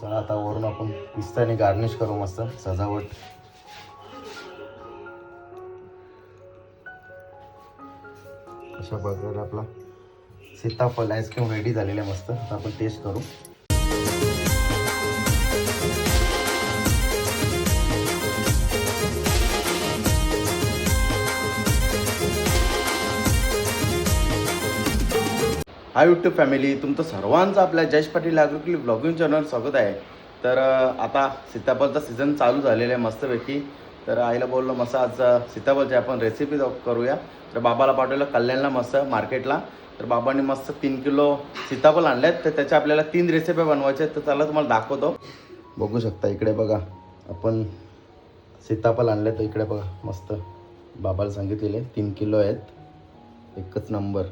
चला आता वरून आपण पिस्ताने गार्निश करू मस्त सजावट. अशा प्रकारे आपला सीताफल आईस्क्रीम रेडी झालेलं आहे मस्त. आता आपण टेस्ट करू. हा युट्यूब फॅमिली तुमचं सर्वांचं आपल्या जयश पाटील ॲग्रोक्ली ब्लॉगिंग चॅनल स्वागत आहे. तर आता सीताफळचा सीझन चालू झालेला आहे मस्तपैकी. तर आईला बोललो मस्त आज सीताफळची आपण रेसिपी करूया. तर बाबाला पाठवलं कल्याणला मस्त मार्केटला तर बाबांनी मस्त तीन किलो सीताफळ आणलेत. तर त्याच्या आपल्याला तीन रेसिपी बनवायच्या आहेत. तर चला तुम्हाला दाखवतो. बघू शकता इकडे बघा. आपण सीताफळ आणले तर इकडे बघा मस्त. बाबाला सांगितलेले तीन किलो आहेत. एकच नंबर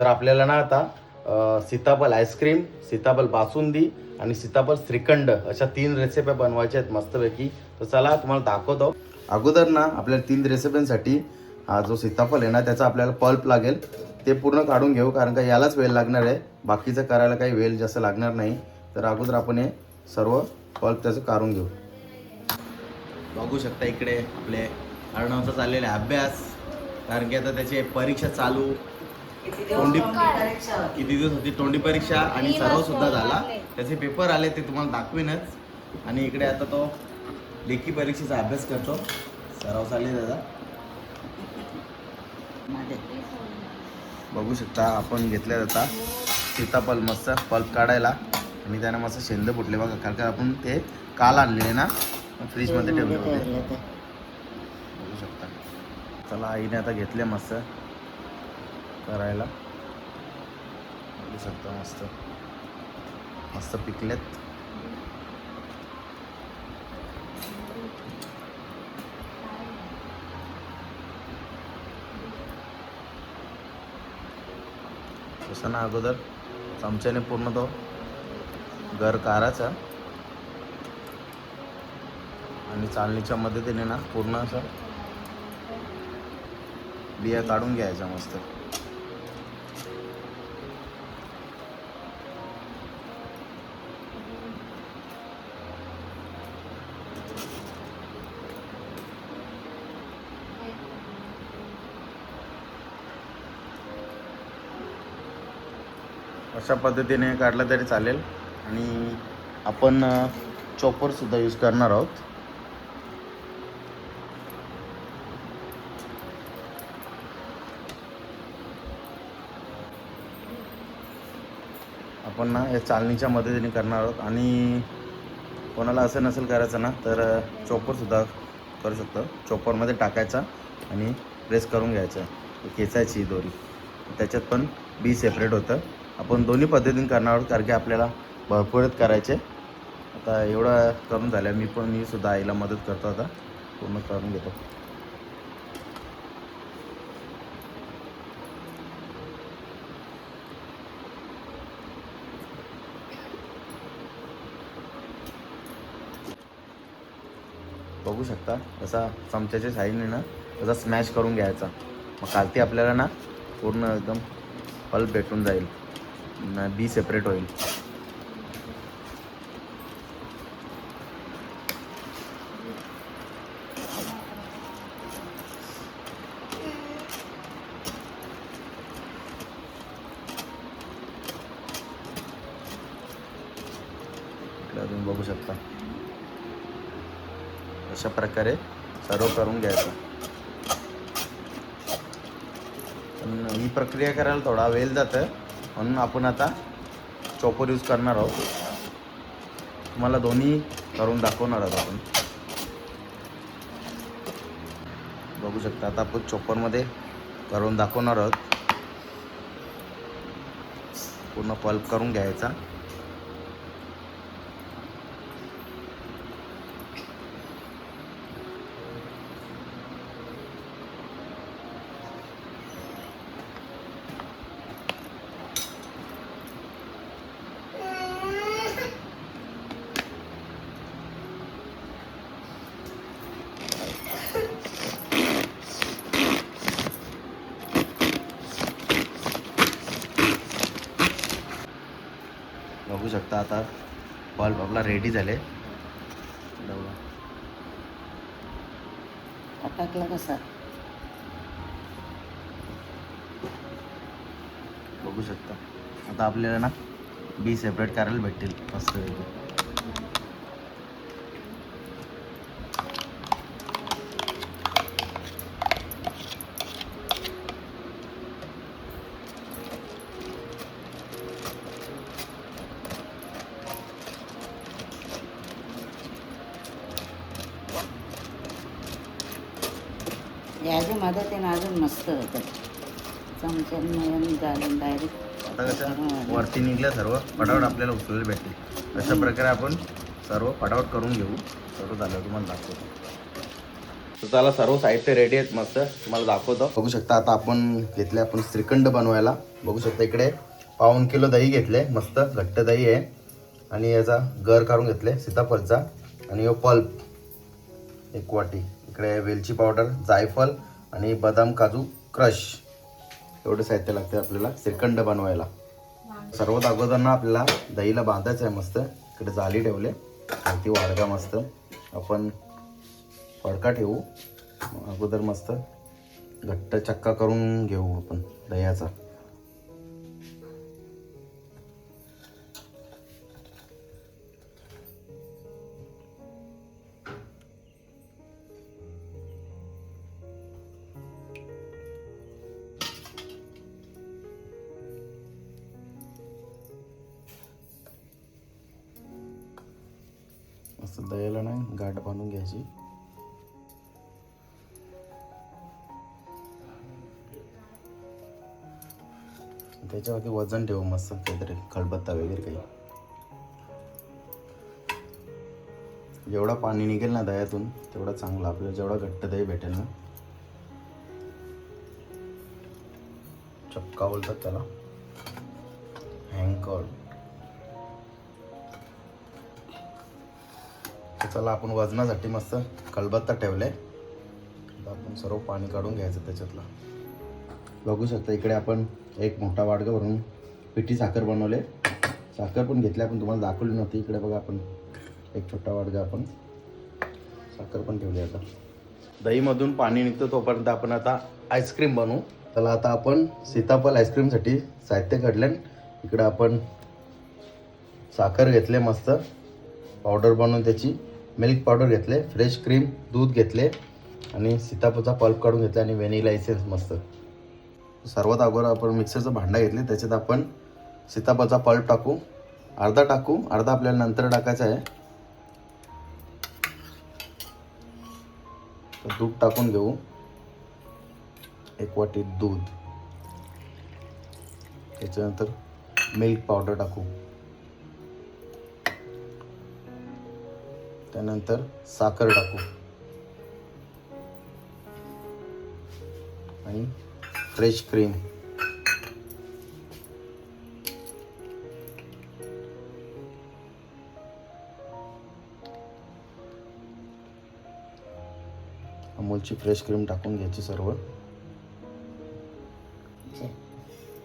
तर आपल्याला ना आता सीताफल आईस्क्रीम सीताफल बासुंदी आणि सीताफल श्रीखंड अशा तीन रेसिप्या बनवायच्या आहेत मस्तपैकी. तर चला तुम्हाला दाखवतो. अगोदर ना आपल्याला तीन रेसिपींसाठी हा जो सीताफल आहे ना त्याचा आपल्याला पल्प लागेल. ते पूर्ण काढून घेऊ कारण का यालाच वेळ लागणार आहे. बाकीचं करायला काही वेळ जास्त लागणार नाही. तर अगोदर आपण हे सर्व पल्प त्याचं काढून घेऊ. बघू शकता इकडे आपले अर्णवचा चाललेला अभ्यास. कारण की आता त्याची परीक्षा चालू. तोंडी किती दिवस होती? तोंडी परीक्षा आणि सराव सुद्धा झाला. त्याचे पेपर आले ते तुम्हाला दाखवीनच. आणि इकडे आता तो लेखी परीक्षेचा अभ्यास करतो. सराव चालले त्याचा बघू शकता आपण घेतल्या जाता सीताफळ मस्त पल्प काढायला. आणि त्यानं मस्त शेंद फुटले बघा. कारण का आपण ते काल आणलेले ना फ्रीजमध्ये ठेवले होते. बघू शकता. चला आईने आता घेतले मस्त. करायला. बघू शकता मस्त. मस्त पिकलेत. तसं ना अगोदर चमच्याने पूर्ण तो घर काराचा. आणि चालणीच्या मदतीने ना पूर्ण असं बिया काढून घ्यायच्या मस्त. अशा पद्धतीने काढलं तरी चालेल. आणि आपण चॉपरसुद्धा यूज करणार आहोत. आपण ना या चालणीच्या मदतीने करणार आहोत. आणि कोणाला असं नसेल करायचं ना तर चॉपरसुद्धा करू शकतो. चॉपरमध्ये टाकायचा आणि प्रेस करून घ्यायचा. खेचायची दोरी. त्याच्यात पण बी सेपरेट होतं. आपण दोन्ही पद्धतीने करणार आहोत कारण की आपल्याला भरपूरच करायचे. आता एवढं करून झालं मी पण मी सुद्धा आईला मदत करतो आता. पूर्ण करून घेतो. बघू शकता असा चमच्याच्या साईडने ना तसा स्मॅश करून घ्यायचा. मग कालती आपल्याला ना पूर्ण एकदम पल्प भेटून जाईल. नाही बी सेपरेट होईल. तुम्ही बघू शकता. अशा प्रकारे सर्व करून घ्यायचं. पण ही प्रक्रिया करायला थोडा वेळ जातं म्हणून आपण आता चॉपर यूज करणार आहोत. तुम्हाला दोन्ही करून दाखवणार आहोत आपण. बघू शकता आता आपण चॉपरमध्ये करून दाखवणार आहोत. पूर्ण पल्प करून घ्यायचा. शकता आता बल्ब आपला रेडी झाले. टाकला कसा? बघू शकता. आता आपल्याला ना बी सेपरेट करायला भेटतील. मस्त याच्या मदतीने अजून मस्त होतं. घालून डायरेक्ट आता कसं वरती निघल्या सर्व फटाफट आपल्याला उचलायला भेटतील. अशा प्रकारे आपण सर्व फटाफट करून घेऊ. सर्व झालं तुम्हाला दाखवतो. तर चला सर्व साहित्य रेडी आहेत मस्त. तुम्हाला दाखवतो. बघू शकता आता आपण घेतले आपण श्रीखंड बनवायला. बघू शकता इकडे पाऊन किलो दही घेतले मस्त. घट्ट दही आहे. आणि याचा गर काढून घेतले सीताफळचा. आणि यो पल्प. एक वाटी. इकडे वेलची पावडर जायफळ आणि बदाम काजू क्रश. एवढं साहित्य लागते आपल्याला श्रीखंड बनवायला. सर्वात अगोदरना आपल्याला दहीला बांधायचं आहे मस्त. इकडे जाली ठेवले. आणि ती वाडगा मस्त. आपण फडका ठेवू. अगोदर मस्त. घट्ट चक्का करून घेऊ आपण दह्याचा. असं दह्याला नाही गाठ बांधून घ्यायची. त्याच्यावरती वजन ठेवू मस्त काहीतरी खडबत्ता वगैरे काही. जेवढा पाणी निघेल ना दह्यातून तेवढा चांगला. आपल्याला जेवढा घट्ट दही भेटेल ना. चपका बोलतात त्याला. हँकर चला आपण वजनासाठी मस्त कलबत्ता ठेवले. आता आपण सर्व पाणी काढून घ्यायचं त्याच्यातलं. बघू शकता इकडे आपण एक मोठा वाडगा भरून पिठी साखर बनवले. साखर पण घेतली आपण तुम्हाला दाखवली नव्हती. इकडे बघा आपण एक छोटा वाडगा आपण साखर पण ठेवली आता. दहीमधून पाणी निघतं तोपर्यंत आपण आता आईस्क्रीम बनवू. त्याला आता आपण सीताफळ आईस्क्रीमसाठी साहित्य काढलं. इकडं आपण साखर घेतले मस्त. पावडर बनवून त्याची. मिल्क पावडर घेतले फ्रेश क्रीम दूध घेतले आणि सीताफळचा पल्प काढून घेतला आणि व्हॅनिला इसेन्स मस्त. सर्वात अगोदर आपण मिक्सरचं भांडा घेतले त्याच्यात आपण सीताफळचा पल्प टाकू. अर्धा टाकू अर्धा आपल्याला नंतर टाकायचा आहे. तर दूध टाकून घेऊ. एक वाटी दूध. त्याच्यानंतर मिल्क पावडर टाकू. त्यानंतर साखर टाकू. आणि फ्रेश क्रीम अमूलची फ्रेश क्रीम टाकून घ्यायची सर्व.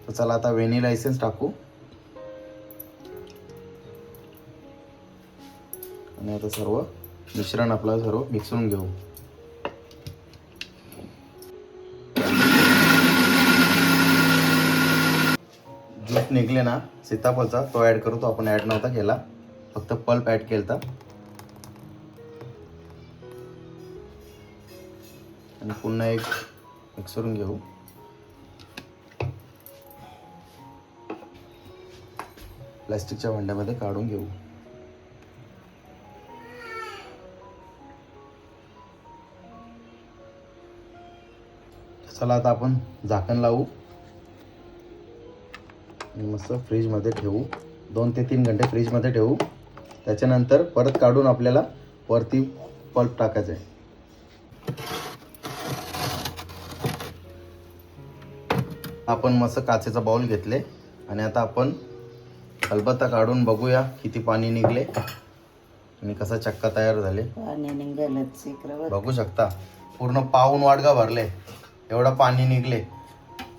तर चला आता व्हेनिला एसेन्स टाकू. आणि आता सर्व मिश्रण आपलं सर्व मिक्सरून घेऊ. ज्यूस निघले ना सीताफळचा तो ॲड करू तो आपण ॲड नव्हता केला. फक्त पल्प ॲड केलता. आणि पुन्हा एक मिक्स करून घेऊ. प्लॅस्टिकच्या भांड्यामध्ये काढून घेऊ. चला आता आपण झाकण लावू. आणि मस्त फ्रीजमध्ये ठेवू. दोन ते तीन घंटे फ्रीजमध्ये ठेवू. त्याच्यानंतर परत काढून आपल्याला वरती पल्प टाकायचं आहे आपण मस्त काचेचा बाउल घेतले. आणि आता आपण खलबत्ता काढून बघूया किती पाणी निघले आणि कसा चक्का तयार झाले. बघू शकता. पूर्ण पाऊन वाडगा भरले. एवढा पाणी निघले.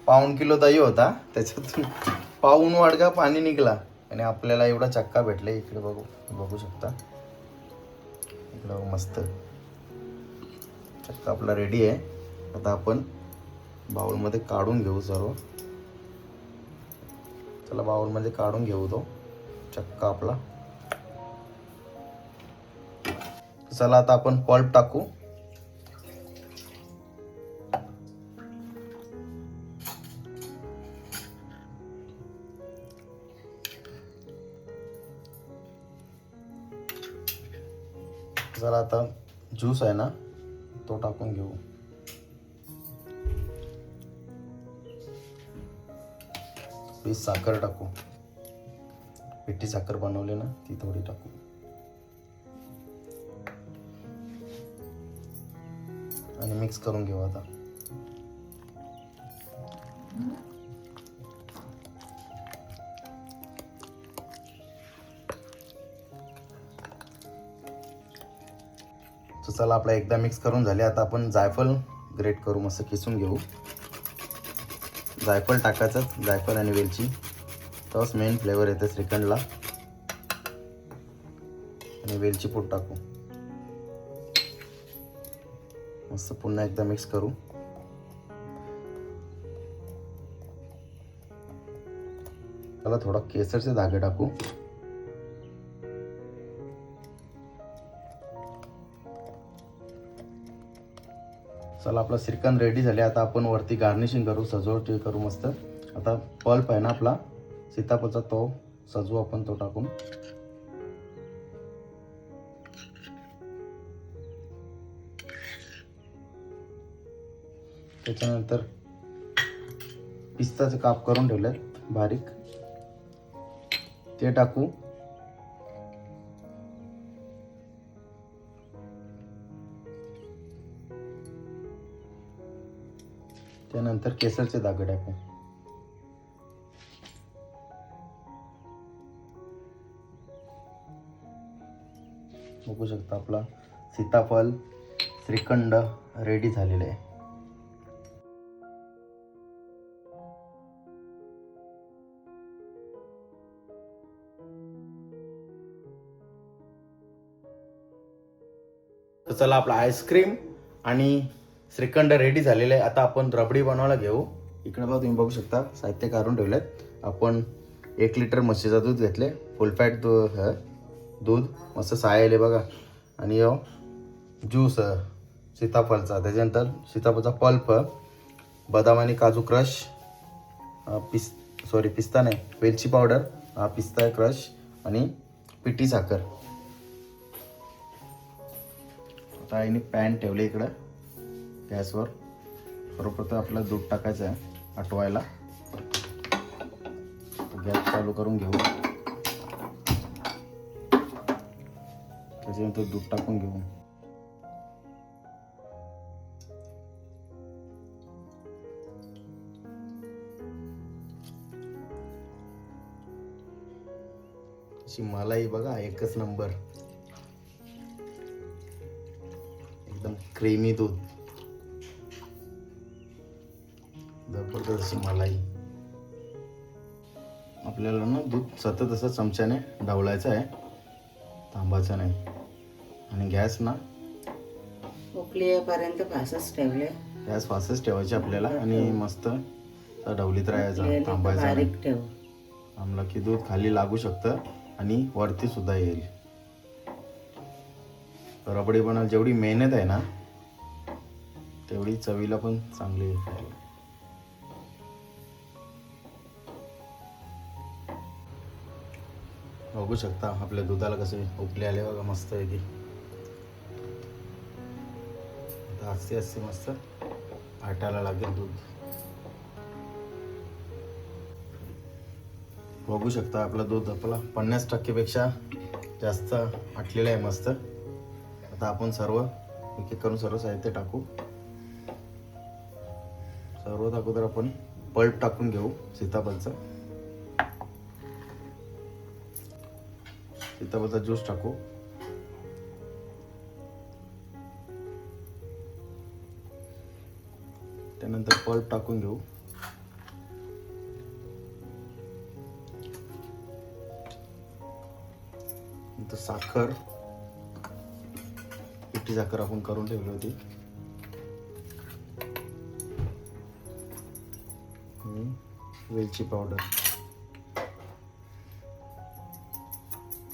पाऊण किलो दही होता त्याच्यातून पाऊण वाडगा पाणी निघला. आणि आपल्याला एवढा चक्का भेटले इकडे बघू बघू शकता. इकडे बघू मस्त चक्का आपला रेडी आहे. आता आपण बाउलमध्ये काढून घेऊ सर्व. चला बाउलमध्ये काढून घेऊ तो चक्का आपला. चला आता आपण पल्प टाकू. चला आता ज्यूस आहे ना तो टाकून घेऊ. पीस साखर टाकू. पिठी साखर बनवली ना ती थोडी टाकू. आणि मिक्स करून घेऊ आता. चला आपला एकदा मिक्स करून झाले. आता आपण जायफळ ग्रेट करू मस्त किसून घेऊ. जायफळ टाकायचं जायफळ आणि वेलची. तोच मेन फ्लेवर येते श्रीखंडला. आणि वेलची पूड टाकू. मस्त पुन्हा एकदा मिक्स करू. त्याला थोडा केसरचे धागे टाकू. चला आपला श्रीखंड रेडी झाले. आता आपण वरती गार्निशिंग करू सजवट करू मस्त. आता पल्प आहे ना आपला. सीताफळचा तो सजवू आपण तो टाकून. त्याच्यानंतर पिस्ताचे काप करून ठेवलेत बारीक. ते टाकू. त्यानंतर केसरचे धागे टाकू. बघू शकता आपला सीताफल श्रीखंड रेडी झालेले आहे. तर चला आपला आईस्क्रीम आणि श्रीखंड रेडी झालेले आहे. आता आपण रबडी बनवायला घेऊ. इकडे बघा तुम्ही बघू शकता साहित्य काढून ठेवलेत. आपण एक लिटर म्हशीचं दूध घेतले. फुल फॅट दूध दूध. मस्त सायले बघा. आणि यो ज्यूस सीताफळचा त्याच्यानंतर सीताफळचा पल्प बदाम आणि काजू क्रश पिस सॉरी पिस्ता नाही वेलची पावडर पिस्ता क्रश आणि पिठी साखर. आता आईने पॅन ठेवले इकडं. गॅसवर. सर्वप्रथम आपल्याला दूध टाकायचं आहे आटवायला. गॅस चालू करून घेऊ. त्याच्यानंतर दूध टाकून घेऊ. अशी मलाई बघा एकच नंबर. एकदम क्रीमी दूध. जबरदस्त अशी मलाई आपल्याला ना दूध सतत असं चमच्याने ढवळायचं आहे. थांबायचं नाही. आणि गॅस ना? उकली येईपर्यंत फासच ठेवले गॅस फास्टच ठेवायची आपल्याला आणि मस्त ढवलीत राहायचं थांबायचं ठेव. थांबलं की दूध खाली लागू शकतं आणि वरती सुद्धा येईल. रबडी बनायला जेवढी मेहनत आहे ना तेवढी चवीला पण चांगली खायला. बघू शकता आपल्या दुधाला कसे उकले आले बघा मस्त आहे की आता आस्ते मस्त आटायला लागेल दूध. बघू शकता आपलं दूध आपला पन्नास टक्केपेक्षा जास्त आटलेलं आहे मस्त. आता आपण सर्व एक एक करून सर्व साहित्य टाकू. सर्वात अगोदर आपण पल्प टाकून घेऊ सीताफळचा. सीताफळाचा ज्यूस टाकू. त्यानंतर पल्प टाकून घेऊ. नंतर साखर पिठी साखर आपण करून ठेवली होती. वेलची पावडर.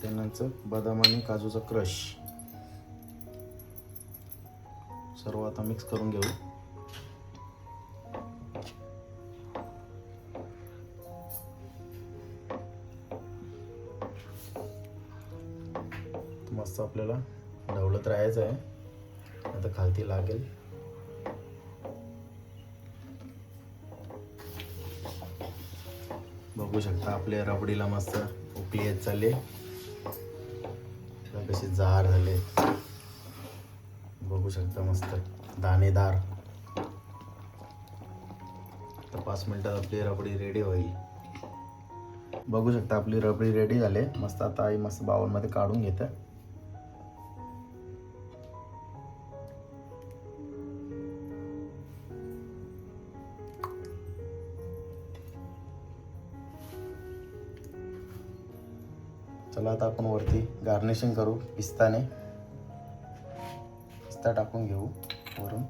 त्यानंतर बदाम आणि काजूचा क्रश. सर्व आता मिक्स करून घेऊ. मस्त आपल्याला ढवळत राहायचं आहे. आता खालती लागेल. बघू शकता आपले रबडीला मस्त उकली येत चालले कसे जाड झाले. बघू शकता मस्त दाणेदार. तर पाच मिनिटात आपली रबडी रेडी होईल. बघू शकता आपली रबडी रेडी झाली. मस्त आता आई मस्त बाउलमध्ये काढून घेते. आपण वरती गार्निशिंग करू. पिस्ताने. पिस्ता टाकून घेऊ वरून.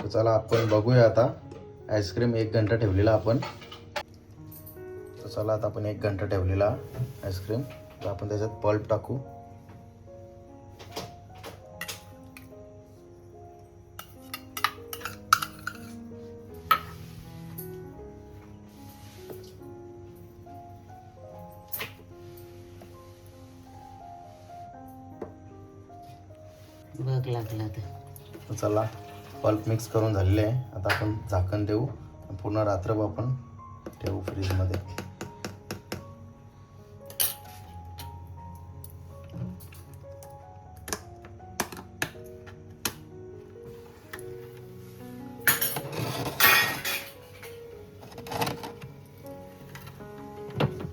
तर चला आपण बघूया आता. आईस्क्रीम एक घंटा ठेवलेला आपण. तर चला आता आपण एक घंटा ठेवलेला आईस्क्रीम तर आपण त्याच्यात पल्प टाकू. मिक्स करून झालेले आहे. आता आपण झाकण देऊ. पूर्ण रात्रभर आपण ठेवू फ्रीजमध्ये.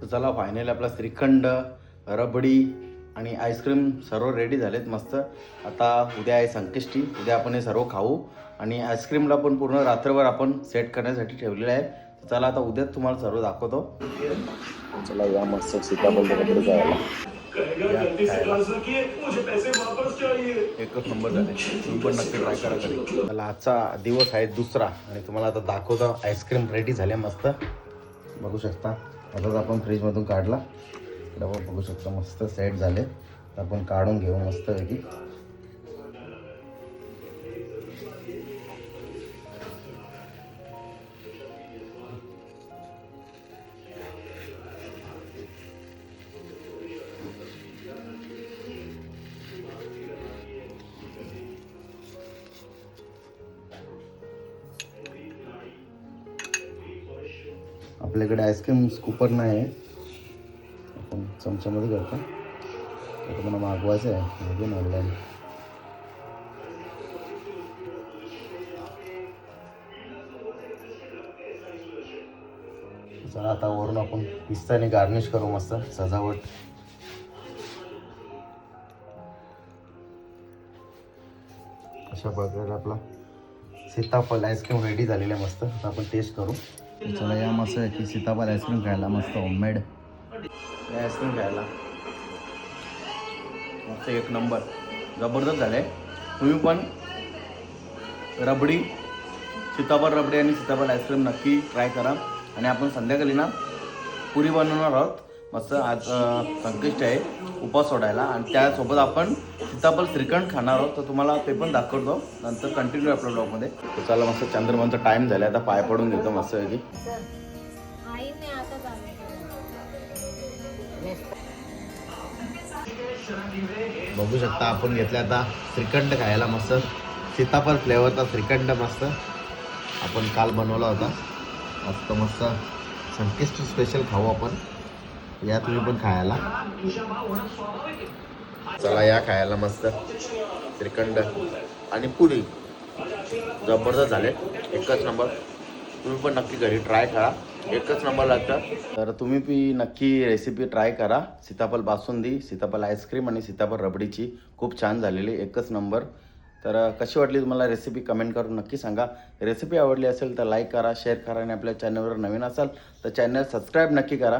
चला फायनली आपला श्रीखंड रबडी आणि आईस्क्रीम सर्व रेडी झालेत मस्त. आता उद्या आहे संकष्टी. उद्या आपण हे सर्व खाऊ. आणि आईस्क्रीमला पण पूर्ण रात्रभर आपण सेट करण्यासाठी ठेवलेलं आहे. चला आता उद्याच तुम्हाला सर्व दाखवतो. चला या मस्त सीताफळ रबडी खायला या खायला. एकच नंबर झाले. तुम्ही पण नक्की ट्राय करा घरी मला आजचा दिवस आहे दुसरा आणि तुम्हाला आता दाखवतो आईस्क्रीम रेडी झाले मस्त. बघू शकता. आताच आपण फ्रीजमधून काढला. डबा बघू शकता मस्त सेट झाले. तर आपण काढून घेऊ मस्तपैकी. आपल्याकडे आईस्क्रीम स्कूपर नाही आहे आपण चमच्यामध्ये करतो. आता मला मागवायचं आहे बघून ऑनलाईन चला आता वरून आपण पिस्ताने गार्निश करू मस्त. सजावट. अशा प्रकारे आपला सीताफळ आईस्क्रीम रेडी झालेलं आहे मस्त. आता आपण टेस्ट करू. चला या मस्त याची की सीताफळ आईस्क्रीम खायला मस्त होममेड आईस्क्रीम खायला. मस्त एक नंबर. जबरदस्त झालं आहे तुम्ही पण रबडी सीताफळ रबडी आणि सीताफळ आईस्क्रीम नक्की ट्राय करा. आणि आपण संध्याकाळी ना पुरी बनवणार आहोत. मस्त आज संकष्ट आहे. उपवास सोडायला. आणि त्यासोबत आपण सीताफळ श्रीखंड खाणार आहोत तर तुम्हाला ते पण दाखवतो. नंतर कंटिन्यू आपल्या ब्लॉगमध्ये तर चला मस्त चंद्रमनचा टाईम झाला आता पाय पडून घेतो मस्त पैकी. बघू शकता आपण घेतलं आता श्रीखंड खायला मस्त. सीताफळ फ्लेवरचा श्रीखंड मस्त. आपण काल बनवला होता. मस्त मस्त. संकेष्ट स्पेशल खाऊ आपण. या तुम्ही पण खायला. चला या खायला मस्त. श्रीखंड आणि पुरी. जबरदस्त झाले. एकच नंबर. तुम्ही पण नक्की घरी ट्राय करा. एकच नंबर लागतं. तर तुम्ही पी नक्की रेसिपी ट्राय करा. सीताफळ बासुंदी सीताफल आईस्क्रीम आणि सीताफळ रबडीची. खूप छान झालेली एकच नंबर. तर कशी वाटली तुम्हाला रेसिपी कमेंट करून नक्की सांगा. रेसिपी आवडली असेल तर लाईक करा शेअर करा आणि आपल्या चॅनलवर नवीन असाल तर चॅनल सबस्क्राईब नक्की करा.